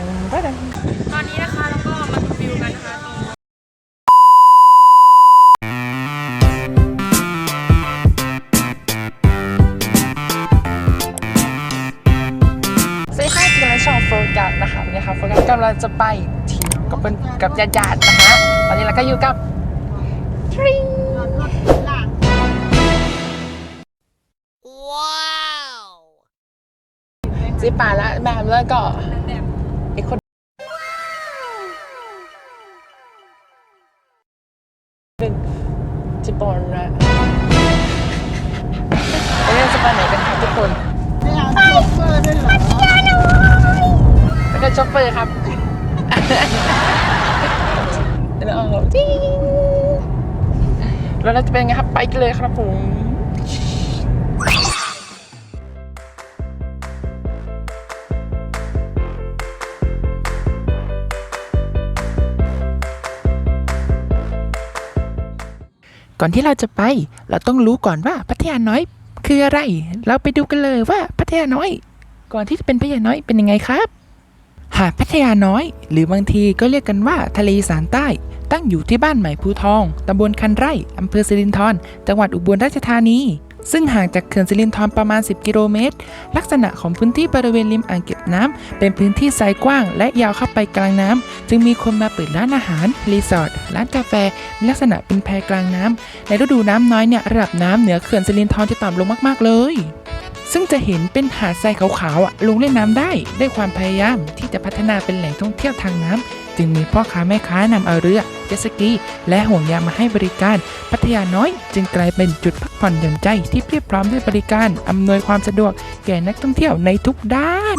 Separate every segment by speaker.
Speaker 1: ตอนนี้นะคะเราก็มาดูวิวกันนะคะตรง
Speaker 2: สวัสดีค่ะที่กำลังช่องโฟกัสนะคะวันนี้ค่ะโฟกัสกำลังจะไปเที่ยวกับเพื่อนกับญาติๆนะคะตอนนี้เราก็อยู่กับทริงจีป่าและแบมแล้วก็อีกึ่งจิปอนนะวันนี้เราจะไปไหนกันคะทุกคนแล้วก็ช็อปเปอร์ครับแล้วเอาจิ้งแล้วเราจะเป็นไงครับ ไปกันเลยครับผม ก่อนที่เราจะไป เราต้องรู้ก่อนว่าพัทยาน้อยคืออะไร เราไปดูกันเลยว่าพัทยาน้อย ก่อนที่จะเป็นพัทยาน้อยเป็นยังไงครับ หาดพัทยาน้อย หรือบางทีก็เรียกกันว่าทะเลสารใต้ ตั้งอยู่ที่บ้านใหม่ภูทองตำบลคันไร่อำเภอสิรินธรจังหวัดอุบลราชธานี ซึ่งห่างจากเขื่อนสิรินธรประมาณ 10 กิโลเมตร ลักษณะของพื้นที่บริเวณริมอ่างเก็บน้ำเป็นพื้นที่ทรายกว้างและยาวเข้าไปกลางน้ำจึงมีคนมาเปิดร้านอาหาร รีสอร์ท ร้านกาแฟ ลักษณะเป็นแพกลางน้ำในฤดูน้ำน้อยเนี่ยระดับน้ำเหนือเขื่อนสิรินธรจะต่ำลงมาก ๆ เลย ซึ่งจะเห็นเป็นหาดทรายขาวๆอะลงเล่นน้ำได้ด้วยความพยายามที่จะพัฒนาเป็นแหล่งท่องเที่ยวทางน้ำจึงมีพ่อค้าแม่ค้านำเอาเรือ เจ็ตสกี และห่วงยางมาให้บริการ พัทยาน้อย จึงกลายเป็นจุดพักผ่อนหย่อนใจที่เพียบพร้อมด้วยบริการอำนวยความสะดวกแก่นักท่องเที่ยวในทุกด้าน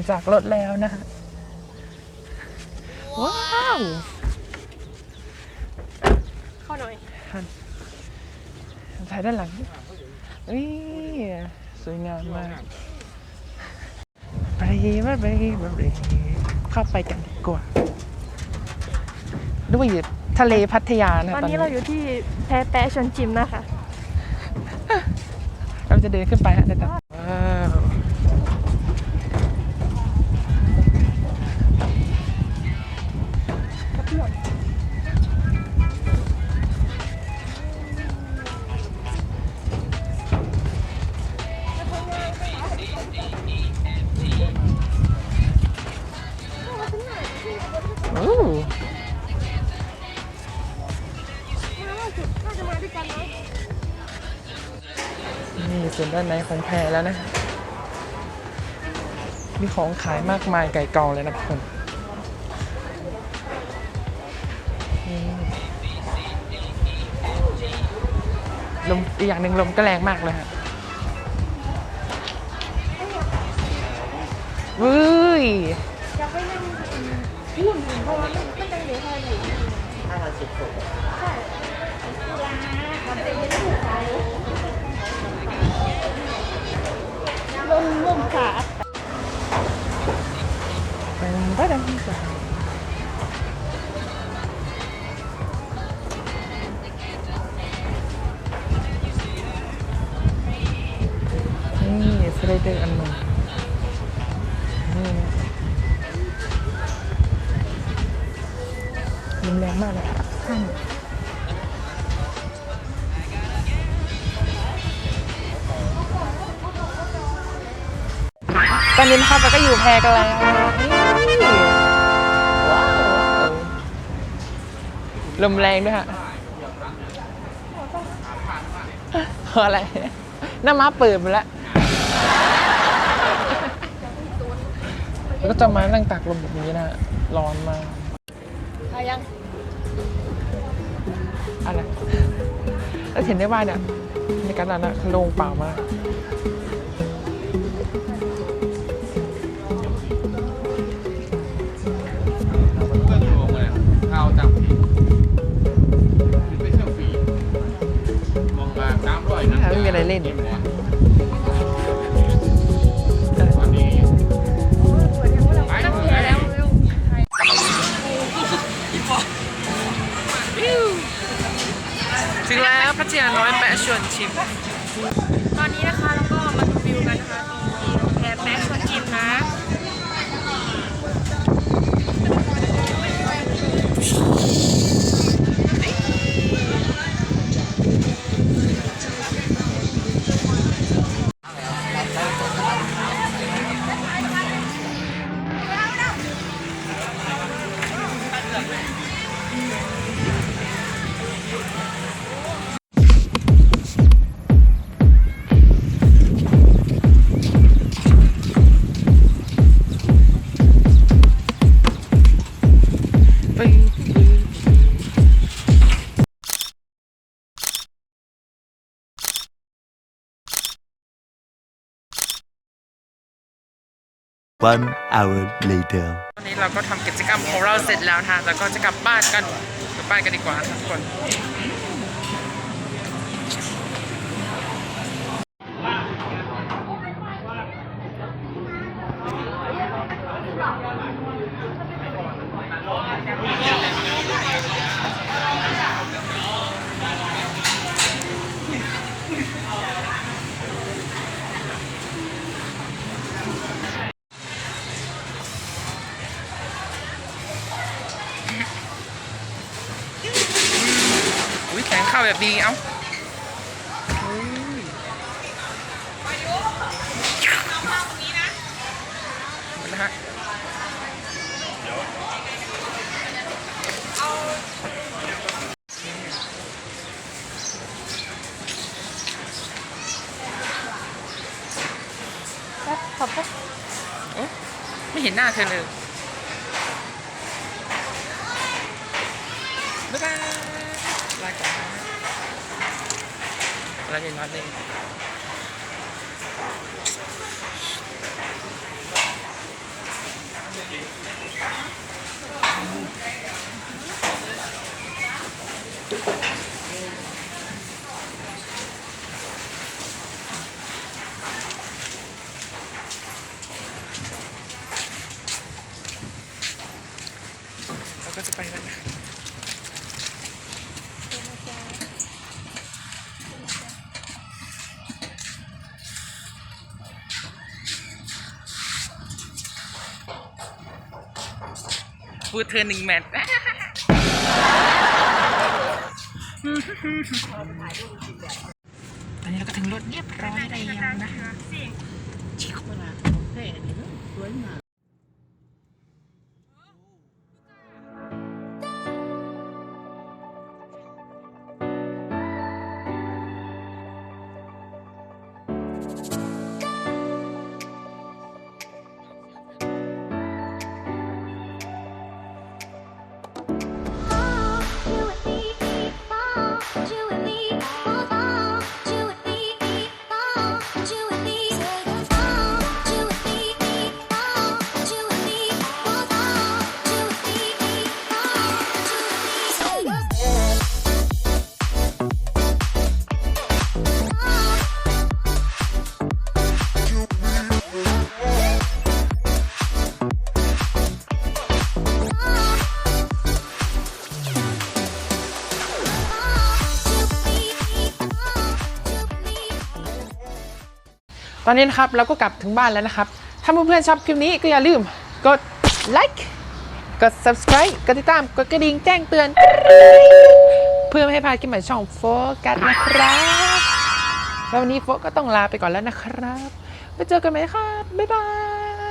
Speaker 2: จะลงจากรถแล้วนะคะว้าว
Speaker 1: เข้าหน่อย
Speaker 2: ถ่ายด้านหลังนี่สวยงามมากไปมาไปมาไปเข้าไปกันดีกว่าด้วยทะเลพัทยานะ
Speaker 1: ตอนนี้เราอยู่ที่แพแปะชนจิมนะคะ
Speaker 2: เราจะเดินขึ้นไปฮะเดี๋ ด้านในของแพแล้วนะ มีของขายมากมายไก่กองเลยนะทุกคนลมอีกอย่างหนึ่งลมก็แรงมากเลยฮะวื้ย
Speaker 1: ลมลมขา
Speaker 2: เป็นบ้าดังจ้ะนี่สไลเดอร์อันนึ่งนี่ลมแรงมากเลยค่ะ อนนี้นะคะเราก็อยู่แพกันแล้วนี่ว้าวลมแรงด้วยฮะอะไรหน้าม้าเปิดไปแล้วแล้วก็จะมานั่งตากลมแบบนี้นะ ร้อนมาก
Speaker 1: อายัง
Speaker 2: อะไรแล้วเห็นได้ว่าเนี่ยในการนั้นอะโล่งเปล่ามาก
Speaker 3: เล่นตอนนี้ไป
Speaker 1: ตั้ง
Speaker 3: เล
Speaker 1: เรือแล้ว
Speaker 3: ย
Speaker 1: เร็ว
Speaker 2: ถึงแล้วพัทยาน้อยแปะชวนชิม
Speaker 1: ตอนนี้นะคะแล้วก็มาดูวิวกันนะคะตรงแพแป๊ะชวนจิมนะ
Speaker 4: One hour later.
Speaker 2: วันนี้เราก็ทำกิจกรรมของเราเสร็จแล้วนะแล้วก็จะกลับบ้านกัน กลับบ้านกันดีกว่าทุกคน อุ้ย แขงข้าวแบบดีเอ้าอุ้ยนะฮะ
Speaker 1: แป๊บขอบแป๊บ
Speaker 2: โอ๊ะไม่เห็นหน้าเธอเลยบ๊ายบายลาก่อน นะลาเย็ พูดเธอหนึ่งแมตช์ตอนนี้เราก็ถึงรถเรียบร้อยแล้วนะคะชิคมาลาต อนนี้นะครับเราก็กลับถึงบ้านแล้วนะครับ ถ้าเพื่อนๆชอบคลิปนี้ก็อย่าลืมกดไลค์กด subscribe กดติดตามกดกระดิ่งแจ้งเตือน เพื่อไม่ให้พลาดคลิปใหม่ช่องโฟกัสนะครับ แล้ววันนี้โฟก็ต้องลาไปก่อนแล้วนะครับไปเจอกันไหมครับ บ๊ายบาย